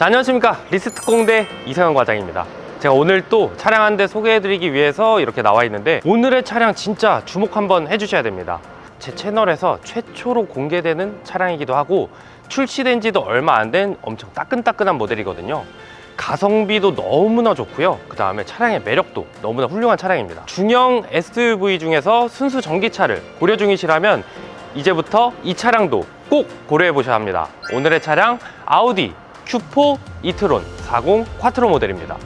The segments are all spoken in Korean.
자, 안녕하십니까. 리스트 공대 이상현 과장입니다. 제가 오늘 또 차량 한 대 소개해드리기 위해서 이렇게 나와 있는데 오늘의 차량 진짜 주목 한번 해주셔야 됩니다. 제 채널에서 최초로 공개되는 차량이기도 하고 출시된 지도 얼마 안 된 엄청 따끈따끈한 모델이거든요. 가성비도 너무나 좋고요. 그 다음에 차량의 매력도 너무나 훌륭한 차량입니다. 중형 SUV 중에서 순수 전기차를 고려 중이시라면 이제부터 이 차량도 꼭 고려해 보셔야 합니다. 오늘의 차량 아우디 Q4 이트론 40 콰트로 모델입니다.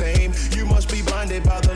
Same. You must be blinded by the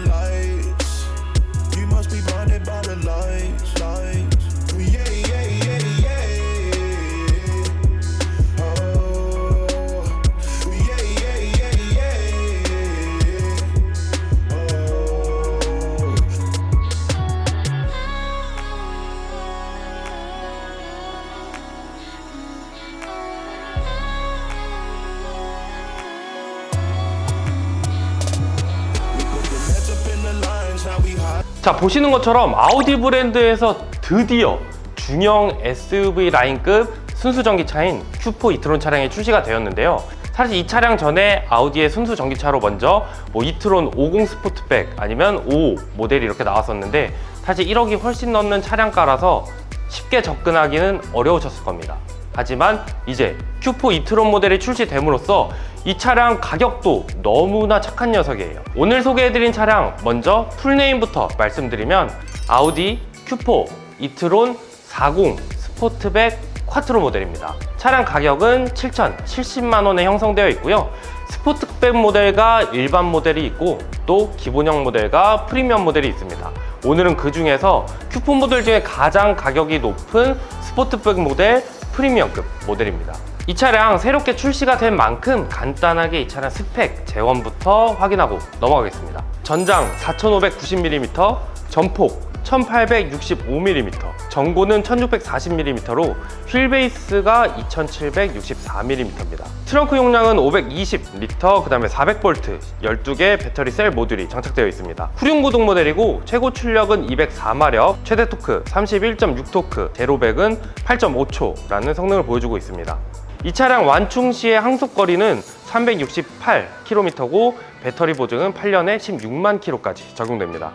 자 보시는 것처럼 아우디 브랜드에서 드디어 중형 SUV 라인급 순수 전기차인 Q4 이트론 차량이 출시가 되었는데요. 사실 이 차량 전에 아우디의 순수 전기차로 먼저 뭐 이트론 50 스포트백 아니면 55 모델이 이렇게 나왔었는데 사실 1억이 훨씬 넘는 차량가라서 쉽게 접근하기는 어려우셨을 겁니다. 하지만 이제 Q4 이트론 모델이 출시됨으로써 이 차량 가격도 너무나 착한 녀석이에요. 오늘 소개해드린 차량 먼저 풀네임부터 말씀드리면 아우디 Q4 이트론 40 스포트백 콰트로 모델입니다. 차량 가격은 7,070만 원에 형성되어 있고요. 스포트백 모델과 일반 모델이 있고 또 기본형 모델과 프리미엄 모델이 있습니다. 오늘은 그 중에서 Q4 모델 중에 가장 가격이 높은 스포트백 모델 프리미엄급 모델입니다. 이 차량 새롭게 출시가 된 만큼 간단하게 이 차량 스펙 재원부터 확인하고 넘어가겠습니다. 전장 4590mm, 전폭 1865mm, 전고는 1640mm로 휠 베이스가 2764mm입니다. 트렁크 용량은 520L, 그 다음에 400V, 12개 배터리 셀 모듈이 장착되어 있습니다. 후륜 구동 모델이고 최고 출력은 204마력, 최대 토크 31.6토크, 제로백은 8.5초라는 성능을 보여주고 있습니다. 이 차량 완충 시의 항속 거리는 368km고 배터리 보증은 8년에 16만 km까지 적용됩니다.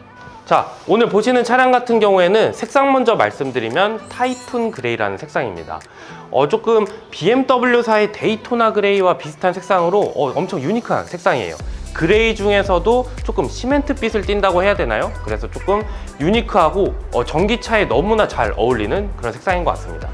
자, 오늘 보시는 차량 같은 경우에는 색상 먼저 말씀드리면 타이푼 그레이라는 색상입니다. 어, 조금 BMW사의 데이토나 그레이와 비슷한 색상으로 어, 엄청 유니크한 색상이에요. 그레이 중에서도 조금 시멘트빛을 띈다고 해야 되나요? 그래서 조금 유니크하고 어, 전기차에 너무나 잘 어울리는 그런 색상인 것 같습니다.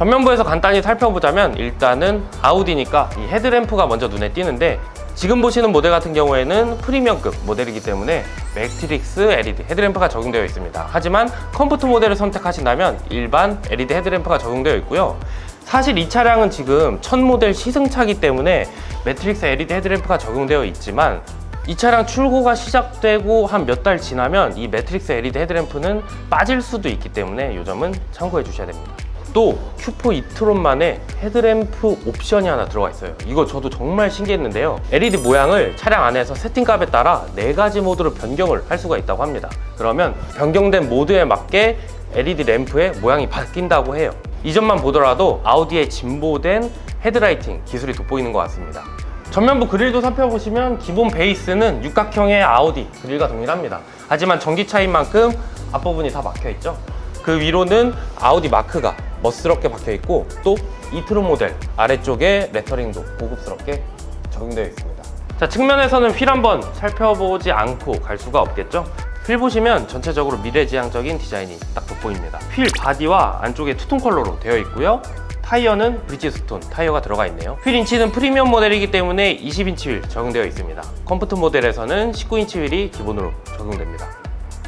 전면부에서 간단히 살펴보자면 일단은 아우디니까 이 헤드램프가 먼저 눈에 띄는데 지금 보시는 모델 같은 경우에는 프리미엄급 모델이기 때문에 매트릭스 LED 헤드램프가 적용되어 있습니다. 하지만 컴포트 모델을 선택하신다면 일반 LED 헤드램프가 적용되어 있고요. 사실 이 차량은 지금 첫 모델 시승차기 때문에 매트릭스 LED 헤드램프가 적용되어 있지만 이 차량 출고가 시작되고 한 몇 달 지나면 이 매트릭스 LED 헤드램프는 빠질 수도 있기 때문에 이 점은 참고해 주셔야 됩니다. 또 Q4 이트론만의 헤드램프 옵션이 하나 들어가 있어요. 이거 저도 정말 신기했는데요. LED 모양을 차량 안에서 세팅값에 따라 네 가지 모드로 변경을 할 수가 있다고 합니다. 그러면 변경된 모드에 맞게 LED 램프의 모양이 바뀐다고 해요. 이 점만 보더라도 아우디의 진보된 헤드라이팅 기술이 돋보이는 것 같습니다. 전면부 그릴도 살펴보시면 기본 베이스는 육각형의 아우디 그릴과 동일합니다. 하지만 전기차인 만큼 앞부분이 다 막혀 있죠. 그 위로는 아우디 마크가 멋스럽게 박혀 있고 또 이트론 모델 아래쪽에 레터링도 고급스럽게 적용되어 있습니다. 자 측면에서는 휠 한번 살펴보지 않고 갈 수가 없겠죠. 휠 보시면 전체적으로 미래지향적인 디자인이 딱 돋보입니다. 휠 바디와 안쪽에 투톤 컬러로 되어 있고요. 타이어는 브리지스톤 타이어가 들어가 있네요. 휠 인치는 프리미엄 모델이기 때문에 20인치 휠 적용되어 있습니다. 컴포트 모델에서는 19인치 휠이 기본으로 적용됩니다.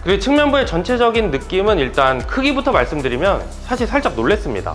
그리고 측면부의 전체적인 느낌은 일단 크기부터 말씀드리면 사실 살짝 놀랬습니다.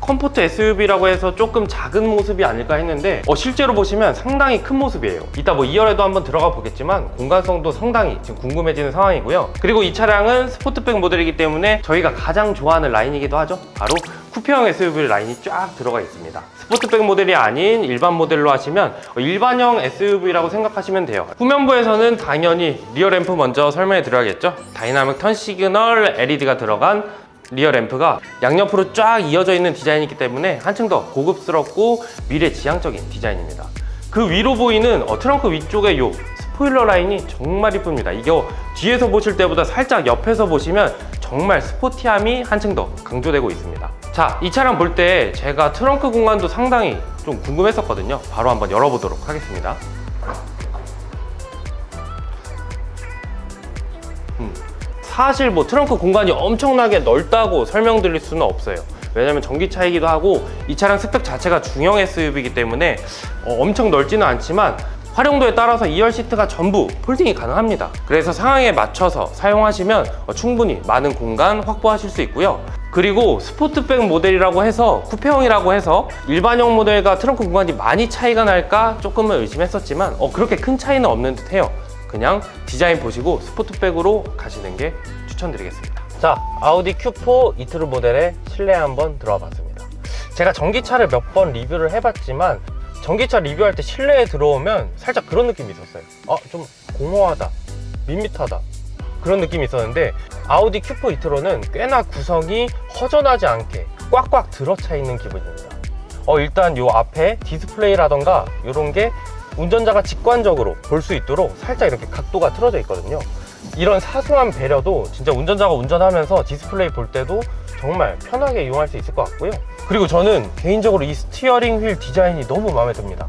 컴포트 SUV라고 해서 조금 작은 모습이 아닐까 했는데 어, 실제로 보시면 상당히 큰 모습이에요. 이따 뭐 2열에도 한번 들어가 보겠지만 공간성도 상당히 지금 궁금해지는 상황이고요. 그리고 이 차량은 스포트백 모델이기 때문에 저희가 가장 좋아하는 라인이기도 하죠. 바로 쿠페형 SUV 라인이 쫙 들어가 있습니다. 스포트백 모델이 아닌 일반 모델로 하시면 일반형 SUV라고 생각하시면 돼요. 후면부에서는 당연히 리어 램프 먼저 설명해 드려야겠죠. 다이나믹 턴 시그널 LED가 들어간 리어 램프가 양옆으로 쫙 이어져 있는 디자인이기 때문에 한층 더 고급스럽고 미래 지향적인 디자인입니다. 그 위로 보이는 어, 트렁크 위쪽에 요 스포일러 라인이 정말 이쁩니다. 이게 뒤에서 보실 때보다 살짝 옆에서 보시면 정말 스포티함이 한층 더 강조되고 있습니다. 자, 이 차량 볼 때 제가 트렁크 공간도 상당히 좀 궁금했었거든요. 바로 한번 열어보도록 하겠습니다. 음, 사실 뭐 트렁크 공간이 엄청나게 넓다고 설명드릴 수는 없어요. 왜냐면 전기차이기도 하고 이 차량 스펙 자체가 중형 SUV이기 때문에 어, 엄청 넓지는 않지만 활용도에 따라서 2열 시트가 전부 폴딩이 가능합니다. 그래서 상황에 맞춰서 사용하시면 어, 충분히 많은 공간 확보하실 수 있고요. 그리고 스포트백 모델이라고 해서 쿠페형이라고 해서 일반형 모델과 트렁크 공간이 많이 차이가 날까 조금은 의심했었지만 어, 그렇게 큰 차이는 없는 듯 해요. 그냥 디자인 보시고 스포트백으로 가시는 게 추천드리겠습니다. 자, 아우디 Q4 이트르 모델의 실내 한번 들어와 봤습니다. 제가 전기차를 몇 번 리뷰를 해봤지만 전기차 리뷰할 때 실내에 들어오면 살짝 그런 느낌이 있었어요. 아, 좀 공허하다, 밋밋하다. 그런 느낌이 있었는데 아우디 Q4 이트로는 꽤나 구성이 허전하지 않게 꽉꽉 들어차 있는 기분입니다. 어, 일단 요 앞에 디스플레이라던가 이런 게 운전자가 직관적으로 볼 수 있도록 살짝 이렇게 각도가 틀어져 있거든요. 이런 사소한 배려도 진짜 운전자가 운전하면서 디스플레이 볼 때도 정말 편하게 이용할 수 있을 것 같고요. 그리고 저는 개인적으로 이 스티어링 휠 디자인이 너무 마음에 듭니다.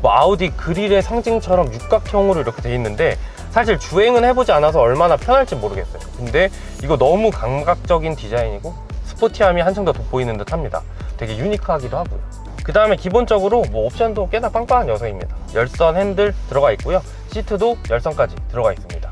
뭐 아우디 그릴의 상징처럼 육각형으로 이렇게 돼 있는데 사실 주행은 해보지 않아서 얼마나 편할지 모르겠어요. 근데 이거 너무 감각적인 디자인이고 스포티함이 한층 더 돋보이는 듯 합니다. 되게 유니크하기도 하고요. 그 다음에 기본적으로 뭐 옵션도 꽤나 빵빵한 녀석입니다. 열선 핸들 들어가 있고요. 시트도 열선까지 들어가 있습니다.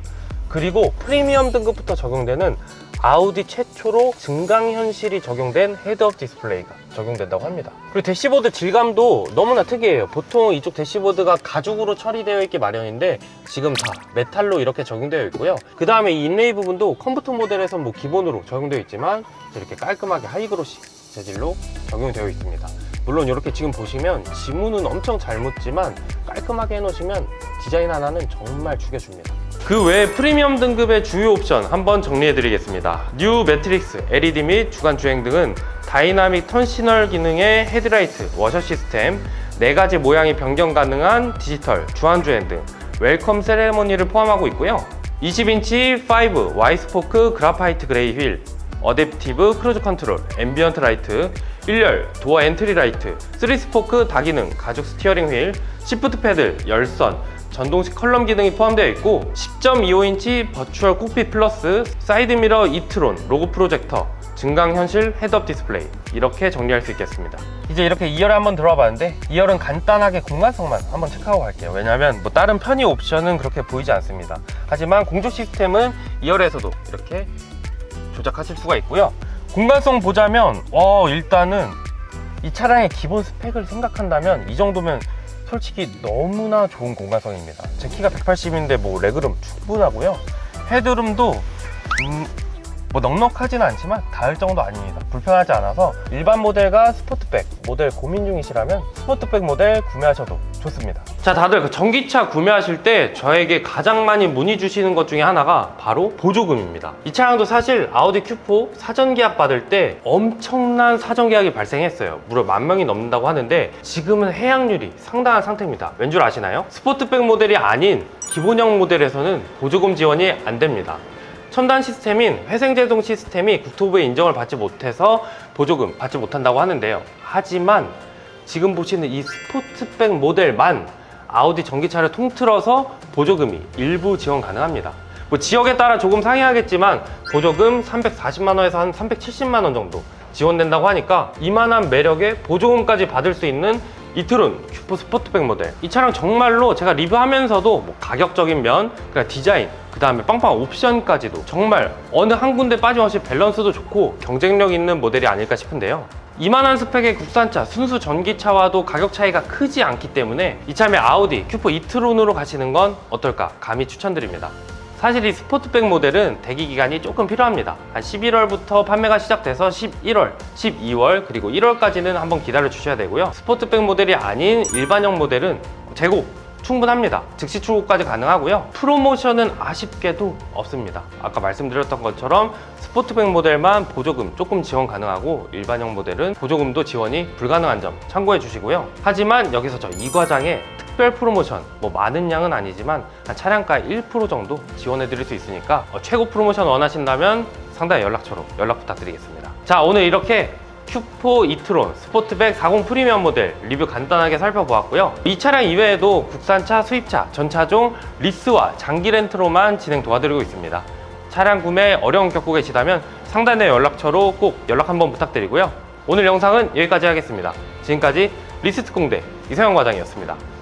그리고 프리미엄 등급부터 적용되는 아우디 최초로 증강현실이 적용된 헤드업 디스플레이가 적용된다고 합니다. 그리고 대시보드 질감도 너무나 특이해요. 보통 이쪽 대시보드가 가죽으로 처리되어 있기 마련인데 지금 다 메탈로 이렇게 적용되어 있고요. 그 다음에 이 인레이 부분도 컴퓨터 모델에선 뭐 기본으로 적용되어 있지만 이렇게 깔끔하게 하이그로시 재질로 적용되어 있습니다. 물론 이렇게 지금 보시면 지문은 엄청 잘 묻지만 깔끔하게 해놓으시면 디자인 하나는 정말 죽여줍니다. 그 외에 프리미엄 등급의 주요 옵션 한번 정리해 드리겠습니다. 뉴 매트릭스, LED 및 주간 주행 등은 다이나믹 턴 시널 기능의 헤드라이트, 워셔 시스템, 네 가지 모양이 변경 가능한 디지털, 주한 주행 등 웰컴 세레모니를 포함하고 있고요. 20인치 5 와이스포크 그라파이트 그레이 휠, 어댑티브 크루즈 컨트롤, 앰비언트 라이트, 1열, 도어 엔트리 라이트, 3스포크 다기능, 가죽 스티어링 휠, 시프트 패드, 열선, 전동식 컬럼 기능이 포함되어 있고 10.25인치 버추얼 콕핏 플러스, 사이드미러 이트론, 로고 프로젝터, 증강현실 헤드업 디스플레이 이렇게 정리할 수 있겠습니다. 이제 이렇게 2열에 한번 들어와 봤는데 2열은 간단하게 공간성만 한번 체크하고 갈게요. 왜냐하면 뭐 다른 편의 옵션은 그렇게 보이지 않습니다. 하지만 공조 시스템은 2열에서도 이렇게 조작하실 수가 있고요. 공간성 보자면 어 일단은 이 차량의 기본 스펙을 생각한다면 이 정도면 솔직히 너무나 좋은 공간성입니다. 제 키가 180인데 뭐 레그룸 충분하고요. 헤드룸도 음, 뭐 넉넉하지는 않지만 닿을 정도 아닙니다. 불편하지 않아서 일반 모델과 스포트백 모델 고민 중이시라면 스포트백 모델 구매하셔도 좋습니다. 자, 다들 그 전기차 구매하실 때 저에게 가장 많이 문의 주시는 것 중에 하나가 바로 보조금입니다. 이 차량도 사실 아우디 Q4 사전 계약 받을 때 엄청난 사전 계약이 발생했어요. 무려 만 명이 넘는다고 하는데 지금은 해약률이 상당한 상태입니다. 왠 줄 아시나요? 스포트백 모델이 아닌 기본형 모델에서는 보조금 지원이 안 됩니다. 첨단 시스템인 회생제동 시스템이 국토부의 인정을 받지 못해서 보조금 받지 못한다고 하는데요. 하지만 지금 보시는 이 스포트백 모델만 아우디 전기차를 통틀어서 보조금이 일부 지원 가능합니다. 뭐 지역에 따라 조금 상이하겠지만 보조금 340만 원에서 한 370만 원 정도 지원된다고 하니까 이만한 매력에 보조금까지 받을 수 있는 이트론 큐프 스포트백 모델 이 차량 정말로 제가 리뷰하면서도 뭐 가격적인 면, 그러니까 디자인, 그 다음에 빵빵 옵션까지도 정말 어느 한 군데 빠짐없이 밸런스도 좋고 경쟁력 있는 모델이 아닐까 싶은데요. 이만한 스펙의 국산차, 순수 전기차와도 가격 차이가 크지 않기 때문에 이참에 아우디 Q4 이트론으로 가시는 건 어떨까 감히 추천드립니다. 사실 이 스포트백 모델은 대기 기간이 조금 필요합니다. 한 11월부터 판매가 시작돼서 11월, 12월, 그리고 1월까지는 한번 기다려 주셔야 되고요. 스포트백 모델이 아닌 일반형 모델은 재고 충분합니다. 즉시 출고까지 가능하고요. 프로모션은 아쉽게도 없습니다. 아까 말씀드렸던 것처럼 스포트백 모델만 보조금 조금 지원 가능하고 일반형 모델은 보조금도 지원이 불가능한 점 참고해 주시고요. 하지만 여기서 저 이 과장에 특별 프로모션 뭐 많은 양은 아니지만 한 차량가 1% 정도 지원해 드릴 수 있으니까 어, 최고 프로모션 원하신다면 상단 연락처로 연락 부탁드리겠습니다. 자 오늘 이렇게 Q4 이트론 스포트백 40 프리미엄 모델 리뷰 간단하게 살펴보았고요. 이 차량 이외에도 국산차, 수입차, 전차종 리스와 장기 렌트로만 진행 도와드리고 있습니다. 차량 구매 어려움 겪고 계시다면 상단의 연락처로 꼭 연락 한번 부탁드리고요. 오늘 영상은 여기까지 하겠습니다. 지금까지 리스트 공대 이상현 과장이었습니다.